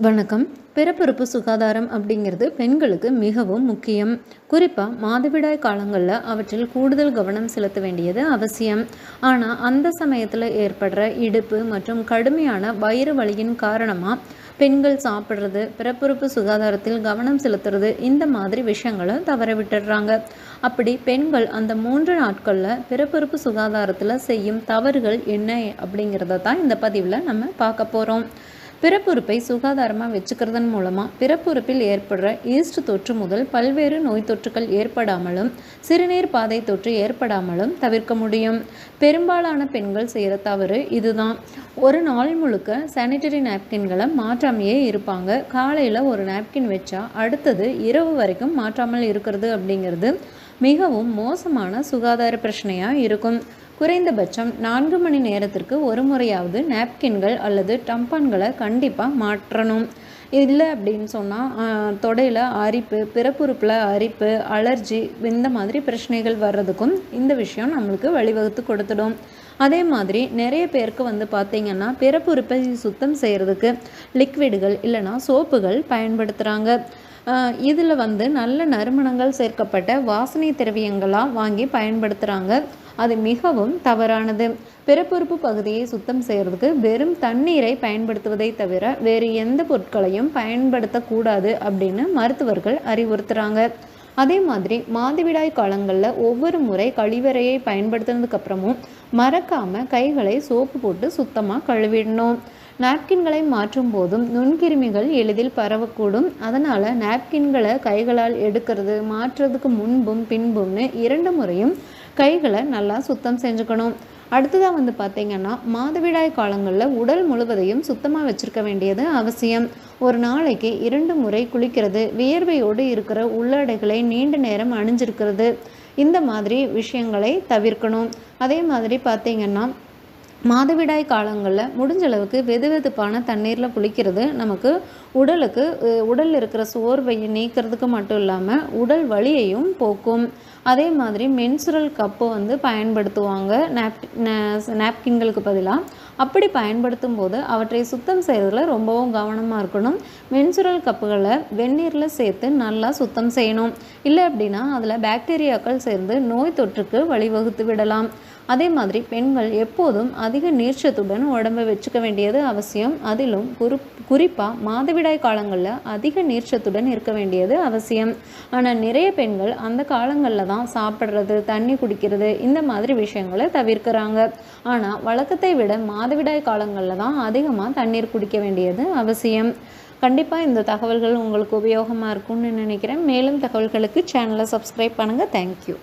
வணக்கம். பிறப்புறுப்பு சுகாதாரம் அப்படிங்கிறது பெண்களுக்கு மிகவும் முக்கியம். குறிப்பாக மாதவிடாய் காலங்களில் அவற்றில் கூடுதல் கவனம் செலுத்த வேண்டியது அவசியம். ஆனால் அந்த சமயத்தில் ஏற்படுற இடுப்பு மற்றும் கடுமையான வயிறு வலியின் காரணமாக பெண்கள் சாப்பிட்றது பிறப்புறுப்பு சுகாதாரத்தில் கவனம் செலுத்துறது இந்த மாதிரி விஷயங்களை தவற விட்டுடுறாங்க. அப்படி பெண்கள் அந்த மூன்று நாட்களில் பிறப்புறுப்பு சுகாதாரத்தில் செய்யும் தவறுகள் என்ன அப்படிங்கிறத தான் இந்த பதிவில் நம்ம பார்க்க போகிறோம் பிறப்புறுப்பை சுகாதாரமாக வச்சுக்கிறதன் மூலமாக பிறப்புறுப்பில் ஏற்படுற ஈஸ்ட் தொற்று முதல் பல்வேறு நோய் தொற்றுகள் ஏற்படாமலும் சிறுநீர் பாதை தொற்று ஏற்படாமலும் தவிர்க்க முடியும். பெரும்பாலான பெண்கள் செய்கிற தவறு இதுதான். ஒரு நாள் முழுக்க சானிடரி நாப்கின்களை மாற்றாமையே இருப்பாங்க. காலையில் ஒரு நாப்கின் வச்சா அடுத்தது இரவு வரைக்கும் மாற்றாமல் இருக்கிறது அப்படிங்கிறது மிகவும் மோசமான சுகாதார பிரச்சனையாக இருக்கும். குறைந்தபட்சம் நான்கு மணி நேரத்திற்கு ஒரு முறையாவது நாப்கின்கள் அல்லது டம்பான்களை கண்டிப்பாக மாற்றணும். இல்லை அப்படின்னு சொன்னால் தொடையில் அரிப்பு பிறப்புறுப்பில் அரிப்பு அலர்ஜி இந்த மாதிரி பிரச்சனைகள் வர்றதுக்கும் இந்த விஷயம் நம்மளுக்கு வழிவகுத்து கொடுத்துடும். அதே மாதிரி நிறைய பேருக்கு வந்து பார்த்திங்கன்னா பிறப்புறுப்பை சுத்தம் செய்கிறதுக்கு லிக்விடுகள் இல்லைனா சோப்புகள் பயன்படுத்துகிறாங்க இதில் வந்து நல்ல நறுமணங்கள் சேர்க்கப்பட்ட வாசனை திரவியங்களாக வாங்கி பயன்படுத்துகிறாங்க அது மிகவும் தவறானது. பிறப்புறுப்பு பகுதியை சுத்தம் செய்கிறதுக்கு வெறும் தண்ணீரை பயன்படுத்துவதை தவிர வேறு எந்த பொருட்களையும் பயன்படுத்தக்கூடாது அப்படின்னு மருத்துவர்கள் அறிவுறுத்துகிறாங்க அதே மாதிரி மாதவிடாய் காலங்களில் ஒவ்வொரு முறை கழிவறையை பயன்படுத்தினதுக்கப்புறமும் மறக்காமல் கைகளை சோப்பு போட்டு சுத்தமாக கழுவிடணும். நாப்கின்களை மாற்றும் போதும் நுண்கிருமிகள் எளிதில் பரவக்கூடும். அதனால் நாப்கின்களை கைகளால் எடுக்கிறது மாற்றுறதுக்கு முன்பும் பின்பும்னு இரண்டு முறையும் கைகளை நல்லா சுத்தம் செஞ்சுக்கணும். அடுத்ததாக வந்து பார்த்திங்கன்னா மாதவிடாய் காலங்களில் உடல் முழுவதையும் சுத்தமாக வச்சுருக்க வேண்டியது அவசியம். ஒரு நாளைக்கு இரண்டு முறை குளிக்கிறது வியர்வையோடு இருக்கிற உள்ளாடைகளை நீண்ட நேரம் அணிஞ்சிருக்கிறது. இந்த மாதிரி விஷயங்களை தவிர்க்கணும். அதே மாதிரி பார்த்திங்கன்னா மாதவிடாய் காலங்களில் முடிஞ்ச அளவுக்கு வெது வெதுப்பான தண்ணீரில் குளிக்கிறது நமக்கு உடலுக்கு உடலில் இருக்கிற சோர்வையை நீக்கிறதுக்கு மட்டும் இல்லாமல் உடல் வலியையும் போக்கும். அதே மாதிரி மென்சுரல் கப்பு வந்து பயன்படுத்துவாங்க. நாப் நாப்கின்களுக்கு பதிலாக அப்படி பயன்படுத்தும் போது அவற்றை சுத்தம் செய்கிறதுல ரொம்பவும் கவனமாக இருக்கணும். மென்சுரல் கப்புகளை வெந்நீரில் சேர்த்து நல்லா சுத்தம் செய்யணும். இல்லை அப்படின்னா அதில் பாக்டீரியாக்கள் சேர்ந்து நோய் தொற்றுக்கு வழிவகுத்து விடலாம். அதே மாதிரி பெண்கள் எப்போதும் அதிக நீர்ச்சத்துடன் உடம்பை வச்சுக்க வேண்டியது அவசியம். அதிலும் குறி குறிப்பாக மாதவிடாய் காலங்களில் அதிக நீர்ச்சத்துடன் இருக்க வேண்டியது அவசியம். ஆனால் நிறைய பெண்கள் அந்த காலங்களில் தான் சாப்பிட்றது தண்ணி குடிக்கிறது இந்த மாதிரி விஷயங்களை தவிர்க்கிறாங்க. ஆனால் வழக்கத்தை விட மாதவிடாய் காலங்களில் தான் அதிகமாக தண்ணீர் குடிக்க வேண்டியது அவசியம். கண்டிப்பாக இந்த தகவல்கள் உங்களுக்கு உபயோகமாக இருக்கும்னு நினைக்கிறேன். மேலும் தகவல்களுக்கு சேனலை சப்ஸ்கிரைப் பண்ணுங்கள் தேங்க்யூ